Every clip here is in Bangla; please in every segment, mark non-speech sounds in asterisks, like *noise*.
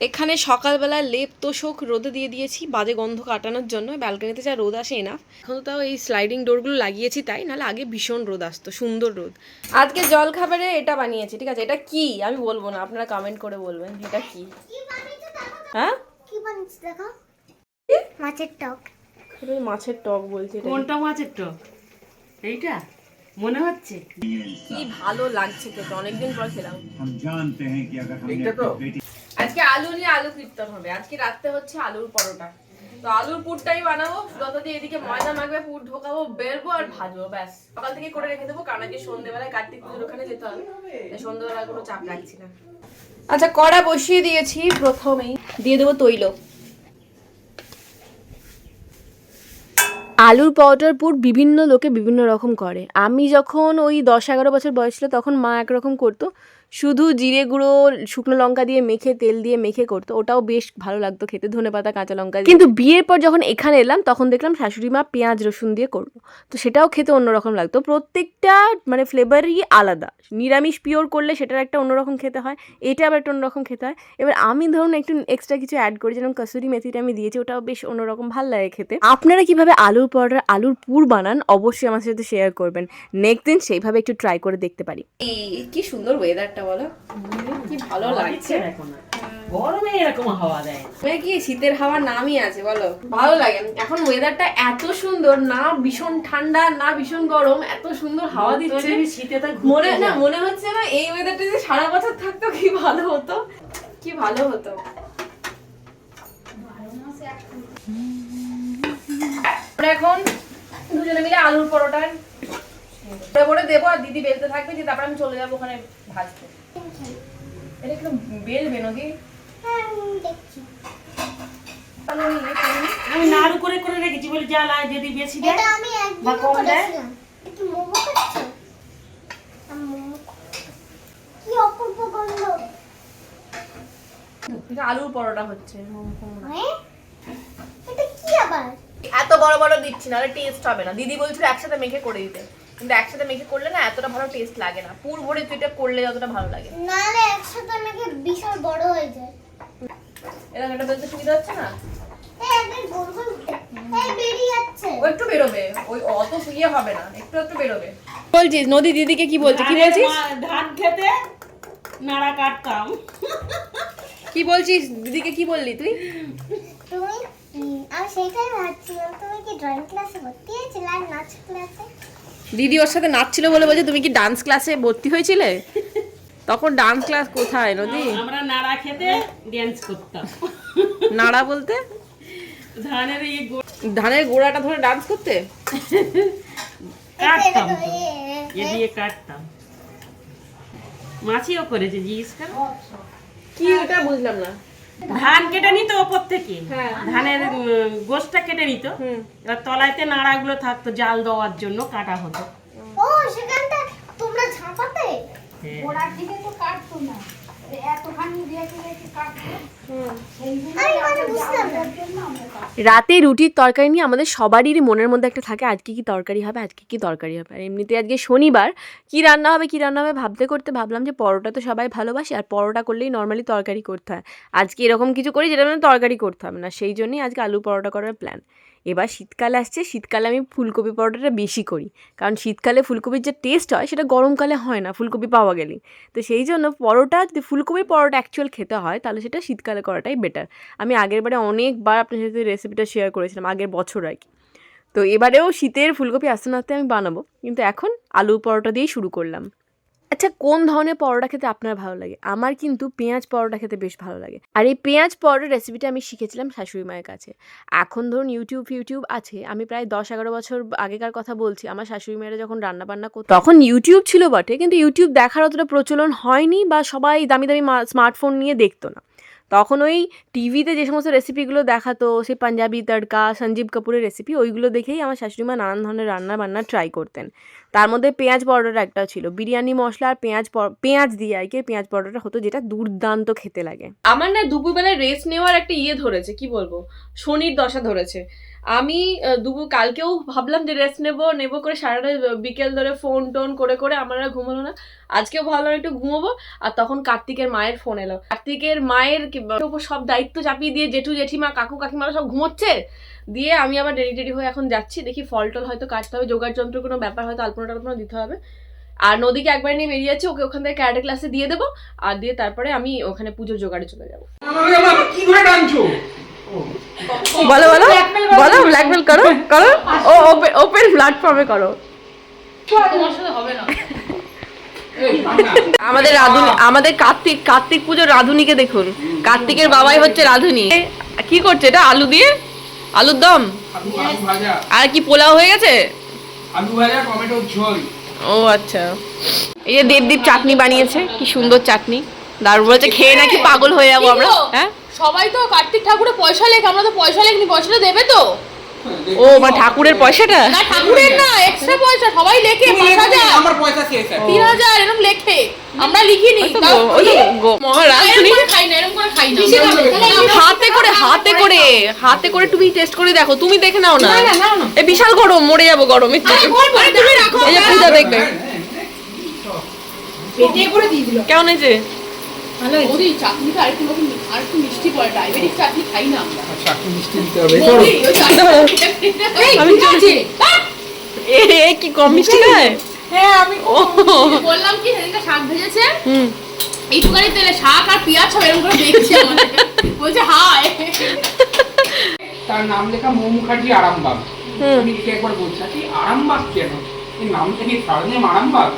এখানে সকালবেলা লেপ তোষক রোদে দিয়ে দিয়েছি বাজে গন্ধ কাটানোর জন্য ব্যালকানিতে যা রোদ আসে এনাফ এখন তাও এই স্লাইডিং ডোরগুলো লাগিয়েছি তাই নাহলে আগে ভীষণ রোদ আসতো সুন্দর রোদ। আজকে জল খাবারে এটা বানিয়েছি ঠিক আছে? এটা কি? আমি বলব না আপনারা কমেন্ট করে বলবেন এটা কি। হ্যাঁ? মাছের টক। মাছের টক কোনটা মাছের টক? এইটা? মনে হচ্ছে? কি ভালো লাগছে তো অনেকদিন পর খেলাম। আজকে আলু নিয়ে আলু কীর্তন হবে। আজকে রাত্রে হচ্ছে আলুর পরোটা। তো আলুর পুরটাই বানাবো যতদিন এদিকে ময়দা মাখবে, পুর ঢোকাবো, বেরবো আর ভাজবো, ব্যাস। সকাল থেকে করে রেখে দেবো, কারণ আজকে সন্ধ্যেবেলায় কার্তিক পুজোর ওখানে যেতে হবে। সন্ধ্যেবেলা কোনো চাপ রাখছি না। আচ্ছা কড়া বসিয়ে দিয়েছি প্রথমেই। দিয়ে দেবো তৈল। আলুর পরোটার পুর বিভিন্ন লোকে বিভিন্ন রকম করে। আমি যখন ওই দশ এগারো বছর বয়স ছিল, তখন মা একরকম করতো। শুধু জিরে গুঁড়ো শুকনো লঙ্কা দিয়ে মেখে তেল দিয়ে মেখে করতো। ওটাও বেশ ভালো লাগতো খেতে ধনে পাতা কাঁচা লঙ্কা দিয়ে। কিন্তু বিয়ের পর যখন এখানে এলাম তখন দেখলাম শাশুড়ি মা পেঁয়াজ রসুন দিয়ে করল। তো সেটাও খেতে অন্যরকম লাগতো। প্রত্যেকটা মানে ফ্লেভারই আলাদা। নিরামিষ পিওর করলে সেটার একটা অন্যরকম খেতে হয় এটা আবার একটা অন্যরকম খেতে হয়। এবার আমি ধরুন একটু এক্সট্রা কিছু অ্যাড করি যেরকম কসুরি মেথিটা আমি দিয়েছি ওটাও বেশ অন্যরকম ভালো লাগে খেতে। আপনারা কীভাবে আলুর পরোটার আলুর পুর বানান অবশ্যই আমার সাথে শেয়ার করবেন। নেক্সট দিন সেইভাবে একটু ট্রাই করে দেখতে পারি। কি সুন্দর ওয়েদারটা বলো? কি ভালো লাগছে। এখন গরমে এরকম হাওয়া দেয় কি শীতের হাওয়া নামই আছে বলো। ভালো লাগে। এখন ওয়েদারটা এত সুন্দর না ভীষণ ঠান্ডা না ভীষণ গরম এত সুন্দর হাওয়া দিচ্ছে। শীতে তো মনে না মনে হচ্ছে না এই ওয়েদারটা যদি সারা বছর থাকতো কি ভালো হতো? কি ভালো হতো? এখন দুজনে মিলে আলুর পরোটা করে করে দেবো আর দিদি বেলতে থাকবে যে তারপর আমি চলে যাব ওখানে ভাজতে। এটা একটু বেলবে নদী হ্যাঁ আমি দেখছি আলু নিয়ে আমি নাড়ু করে করে রেখেছি বলে যদি বেশি দেয় এটা আমি একদিন বা কম দেয়? মোমো খাচ্ছো? কি অপূর্ব গন্ধ। আলুর পরোটা হচ্ছে হ্যাঁ? এটা কি এত বড় বড় দিচ্ছি না টেস্ট হবে না। দিদি বলছিল একসাথে মেখে করে দিতে। কিন্তু একসাথে মেখে করলে না এতটা ভালো টেস্ট লাগে না। পুর ভরে তুই এটা করলে যতটা ভালো লাগে। নাহলে একসাথে আমাকে বিশাল বড় হয়ে যায়। এরকম একটা বলতে সুবিধা হচ্ছে না? একটু বেরোবে। ওই অত ইয়ে হবে না। একটু একটু বেরোবে। বলছিস নদী দিদিকে কি বলছে? কি বলছিস? ধান খেতে নাড়া কাটতাম। কি বলছিস? দিদিকে কি বললি তুই? তুমি আমি সেইটাই ভাবছিলাম। তুমি কি ড্রয়িং ক্লাসে ভর্তি হয়েছিলে আর নাচ ক্লাসে দিদি ওর সাথে নাচছিল বলে বলছে তুমি কি ডান্স ক্লাসে ভর্তি হয়েছিলে? তখন ডান্স ক্লাস কোথায় নদী? আমরা নাড়া খেতে ড্যান্স করতাম। নাড়া বলতে? ধানের এই ধানের গোড়াটা ধরে ডান্স করতে? কাটতাম এ, দিয়ে কাটতাম। মাছিও করেছে জিজ্ঞেস কর। কি ওটা বুঝলাম না। ধান কেটে নিত ওপর থেকে। হ্যাঁ। ধানের গোষ্ঠটা কেটে নিত। এবার তলাইতে নাড়াগুলো থাকতো জাল দেওয়ার জন্য কাটা হতো। ও সেখানটা তোমরা ঝাঁপাতে? হ্যাঁ। দিকে তো কাটতো না। এতখানি রেখে কাটতো। রাতে রুটির তরকারি নিয়ে আমাদের সবারই মনের মধ্যে একটা থাকে, আজকে কি তরকারি হবে, আজকে কি তরকারি হবে। আর এমনিতে আজকে শনিবার, কি রান্না হবে, কি রান্না হবে ভাবতে করতে ভাবলাম যে পরোটা তো সবাই ভালোবাসে, আর পরোটা করলেই নর্মালি তরকারি করতে হয়। আজকে এরকম কিছু করি যেটা মানে তরকারি করতে হবে না, সেই জন্যই আজকে আলু পরোটা করার প্ল্যান এবার শীতকাল আসছে, শীতকালে আমি ফুলকপি পরোটাটা বেশি করি, কারণ শীতকালে ফুলকপির যে টেস্ট হয় সেটা গরমকালে হয় না, ফুলকপি পাওয়া গেলেই। তো সেই জন্য পরোটা, যদি ফুলকপির পরোটা অ্যাকচুয়াল খেতে হয়, তাহলে সেটা শীতকালে করাটাই বেটার আমি আগের বারে অনেকবার আপনার সাথে রেসিপিটা শেয়ার করেছিলাম, আগের বছর আর কি। তো এবারেও শীতের ফুলকপি আস্তে আস্তে আমি বানাবো, কিন্তু এখন আলু পরোটা দিয়েই শুরু করলাম। আচ্ছা কোন ধরনের পরোটা খেতে আপনার ভালো লাগে? আমার কিন্তু পেঁয়াজ পরোটা খেতে বেশ ভালো লাগে। আর এই পেঁয়াজ পরোটার রেসিপিটা আমি শিখেছিলাম শাশুড়ি মায়ের কাছে। এখন ধরুন ইউটিউব ফিউটিউব আছে, আমি প্রায় দশ এগারো বছর আগেকার কথা বলছি, আমার শাশুড়ি মায়েরা যখন রান্না বান্না করতো, তখন ইউটিউব ছিল বটে, কিন্তু ইউটিউব দেখার অতটা প্রচলন হয়নি বা সবাই দামি দামি স্মার্টফোন নিয়ে দেখতো না। তখন ওই টিভিতে যে সমস্ত রেসিপিগুলো দেখাতো, সে পাঞ্জাবি তড়কা, সঞ্জীব কাপুরের রেসিপি ওইগুলো দেখেই আমার শাশুড়িমা নানান ধরনের রান্না বান্না ট্রাই করতেন। তার মধ্যে পেঁয়াজ পরোটাটা একটা ছিল, বিরিয়ানি মশলা আর পেঁয়াজ পেঁয়াজ দিয়ে আর কি পেঁয়াজ পরোটাটা হতো যেটা দুর্দান্ত খেতে লাগে। আমার না দুপুরবেলায় রেস্ট নেওয়ার একটা ইয়ে ধরেছে, কি বলব? শনির দশা ধরেছে। আমি দুপুর কালকেও ভাবলাম যে রেস্ট নেব নেব করে সারাটা বিকেল ধরে ফোন টোন করে করে আমার আর ঘুমালো না। আজকেও ভাবলাম একটু ঘুমোবো, আর তখন কার্তিকের মায়ের ফোন এলো। কার্তিকের মায়ের উপর সব দায়িত্ব চাপিয়ে দিয়ে জেঠু, জেঠিমা, কাকু, কাকিমারা সব ঘুমোচ্ছে, দিয়ে আমি আবার রেডি টেডি হয়ে এখন যাচ্ছি। দেখি ফল টল হয়তো কাটতে হবে যোগার যন্ত্র কোনো ব্যাপার হয়তো আলপনা টালপনা দিতে হবে। আর নদীকে একবার নিয়ে বেরিয়ে যাচ্ছি, ওকে ওখান থেকে ক্যারাটে ক্লাসে দিয়ে দেবো, আর দিয়ে তারপরে আমি ওখানে পুজোর জোগাড়ে চলে যাব। বলো বলো বলো ব্ল্যাকমেল করো করো। ও ওপেন প্ল্যাটফর্মে করো। আমাদের রাধুনি আমাদের কার্তিক কার্তিক পুজোর রাধুনিকে দেখুন। কার্তিকের বাবাই হচ্ছে রাধুনি। কি করছে এটা আলু দিয়ে? আলুর দম? আলু আলু ভাজা। আর কি পোলাও হয়ে গেছে? আলু ভাজা টমেটোর ঝোল। ও আচ্ছা। এই যে দেবদীপ চাটনি বানিয়েছে কি সুন্দর চাটনি। দারুণ বলেছে খেয়ে নাকি পাগল হয়ে যাব আমরা। হ্যাঁ? সবাই তো কার্তিক ঠাকুরের পয়সা লেখ আমরা তো পয়সা লেখনি পয়সাটা দেবে তো ও মানে ঠাকুরের পয়সাটা না ঠাকুরের না এক্সট্রা পয়সা সবাই লেখে তুমি পাঁচ লেখো না, হাজার আমার পয়সা শেষ আছে তিন হাজার এরকম লেখে আমরা লিখিনি হাতে করে হাতে করে হাতে করে তুমি টেস্ট করে দেখো তুমি দেখে নাও না। এ বিশাল গরম মরে যাব গরমে তুমি রাখো এই যে পূজা দেখবে কেমন হয়েছে ওই চাটনিটা আরেকটু নতুন আরেকটু মিষ্টি পড়ে ডায়াবেটিক চাটনি খাই না আমরা। মিষ্টি দিতে হবে বৌদি, ওই চাটনিটা *laughs* আমি চলছি। এ এ, কি কম মিষ্টি খায়? হ্যাঁ আমি বললাম কি সেদিনটা শাক ভেজেছে। হুম। এইটুকানি তেলে শাক আর পেঁয়াজ সব এরকম করে দেখছি আমাদের। বলছে হাই তার নাম লেখা মৌ মুখার্জি আরামবাগ। আমি একবার বলছি আরামবাগ কেন? এই নামটা কি সারনেম আরামবাগ?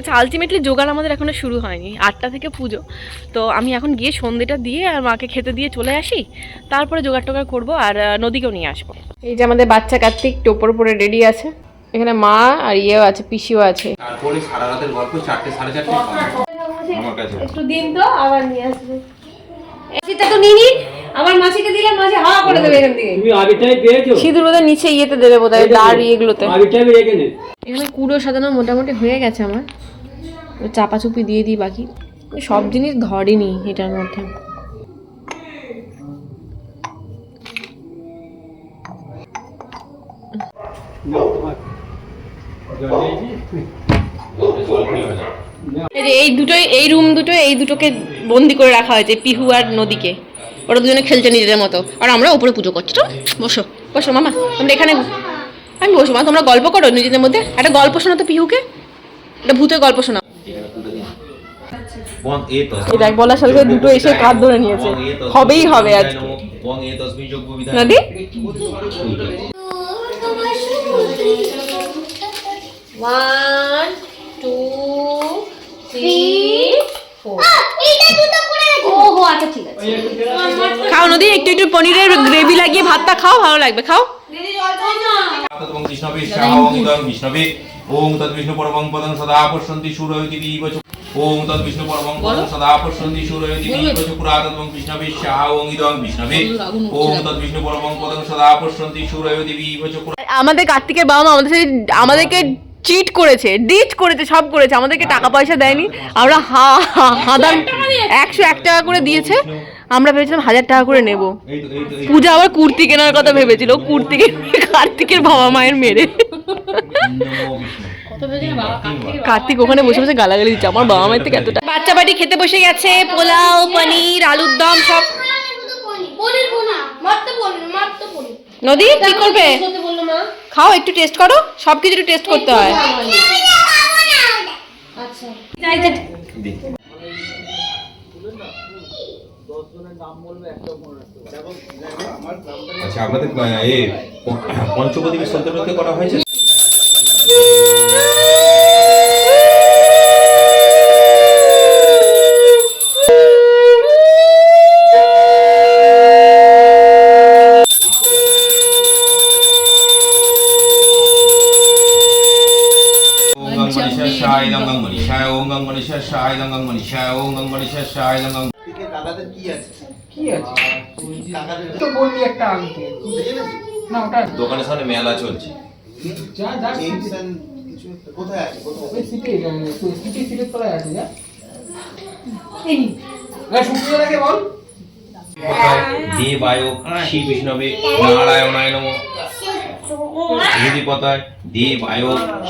আচ্ছা আলটিমেটলি জোগাড় আমাদের এখনও শুরু হয়নি। আটটা থেকে পুজো। তো আমি এখন গিয়ে সন্ধেটা দিয়ে আর মাকে খেতে দিয়ে চলে আসি। তারপরে জোগাড় টোগাড় করব আর নদীকেও নিয়ে আসব। এই যে আমাদের বাচ্চা কার্তিক টোপর পরে রেডি আছে। এখানে মা আর ইয়েও আছে পিসিও আছে। তারপরে সারা রাতের গল্প চারটে সাড়ে চারটে। আমার কাছে। একটু দিন তো আবার নিয়ে আসবে। সেটা তো নিনি আমার মাসিকে দিলে মাসি হাওয়া করে দেবে এখান থেকে। তুমি আগেটাই পেয়েছ? সিঁদুর বোধহয় নিচে ইয়েতে দেবে বোধহয় দাঁড় ইয়েগুলোতে। আগেটাই রেখে নে এখানে কুড়ো সাজানো মোটামুটি হয়ে গেছে আমার। চাপাচুপি দিয়ে দিই বাকি সব জিনিস ধরেনি এটার মধ্যে। এই দুটোই এই রুম দুটো এই দুটোকে বন্দি করে রাখা হয়েছে পিহু আর নদীকে। ওরা দুজনে খেলছে নিজেদের মতো। আর আমরা উপরে পুজো করছি। তো বসো বসো মামা তোমরা এখানে আমি বসবো মা তোমরা গল্প করো নিজেদের মধ্যে। একটা গল্প শোনো তো পিহুকে? একটা ভূতের গল্প শোনাও। দেখ বলার সাথে সাথে দুটো এসে কাঁধ ধরে নিয়েছে। হবেই হবে আজকে। বিধান নদী? ওয়ান টু থ্রি এইটা দুটো পড়ে গেছে ও হো আচ্ছা ঠিক আছে খাও নদী, একটু একটু পনিরের গ্রেভি লাগিয়ে ভাতটা খাও, ভালো লাগবে, খাও। ওং তৎ বিষ্ণু পদং সদা পশ্যন্তি সুরয়তি ওং তৎ বিষ্ণু পদং সদা পশ্যন্তি সুরয়তি বিষ্ণবে শাহং ইদং বিষ্ণবে ওং তৎ বিষ্ণু পদং সদা পশ্যন্তি সুরয়তি আমাদের কার্তিকের বাবা মা আমাদের আমাদেরকে চিট করেছে ডিট করেছে, সব করেছে। আমাদেরকে টাকা পয়সা দেয়নি। আমরা হা হাদান একশো এক টাকা করে দিয়েছে। আমরা ভেবেছিলাম হাজার টাকা করে নেব। পূজা আবার কুর্তি কেনার কথা ভেবেছিল। কুর্তি কার্তিকের বাবা মায়ের মেরে। কার্তিক ওখানে বসে বসে গালাগালি দিচ্ছে। আমার বাবা মায়ের থেকে এতটা বাচ্চা বাড়ি খেতে বসে গেছে। পোলাও, পনির, আলুর দম সব নদী কি করবে? খাও একটু টেস্ট করো সব কিছু একটু টেস্ট করতে হয়। আচ্ছা। আচ্ছা আপনাদের পঞ্চপদী সন্তানকে করা হয়েছে? গণেশায় ইদং গং গণেশায় ওম গং গণেশায় ইদং গং গণেশায় ওম গং গণেশায় ইদং গং কি আছে তো বললি একটা আনতে না ওটা দোকানের সামনে মেলা চলছে। যা যা ওই সিটে সিটে সিটের তলায় আছে যা। এই শুকিয়ে লাগে বল। দেবায় শ্রী বিষ্ণবে নারায়ণায় নম। হৃদিপতায় দেবায়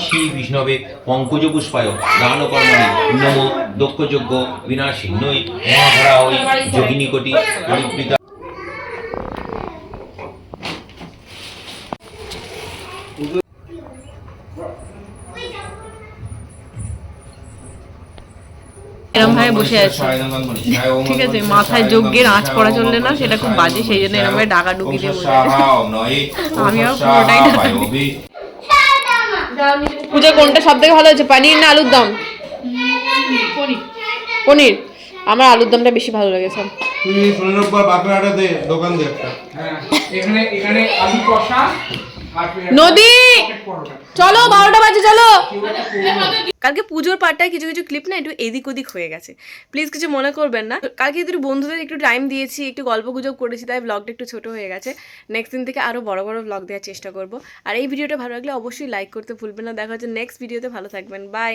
শ্রী বিষ্ণবে পঙ্কজ পুষ্পায় দান কর্মণি নম দক্ষযজ্ঞ বিনাশিন্নই মহাধরা ওই যোগিনী কোটি পরিবৃতা এরম বসে আছে। ঠিক আছে মাথায় যজ্ঞের আঁচ পড়া চললে না সেটা খুব বাজে সেই জন্য ভাবে ডাকা ডুকি দিয়ে বসে আমি আর পুরোটাই পূজা কোনটা সব থেকে ভালো হয়েছে? পানির না আলুর দম? পনির। আমার আলুর দমটা বেশি ভালো লেগেছে। তুই শনির পর বাঁকুড়াটাতে দোকান দে একটা। হ্যাঁ এখানে এখানে আলু কষা নদী! চলো, বারোটা বাজে, চলো! কালকে পুজোর পার্টটায় কিছু কিছু ক্লিপ না একটু এদিক ওদিক হয়ে গেছে। প্লিজ কিছু মনে করবেন না। কালকে একটু বন্ধুদের একটু টাইম দিয়েছি, একটু গল্প গুজব করেছি, তাই ব্লগটা একটু ছোট হয়ে গেছে। নেক্সট দিন থেকে আরও বড় বড় ব্লগ দেওয়ার চেষ্টা করব। আর এই ভিডিওটা ভালো লাগলে অবশ্যই লাইক করতে ভুলবেন না। দেখা হচ্ছে নেক্সট ভিডিওতে ভালো থাকবেন। বাই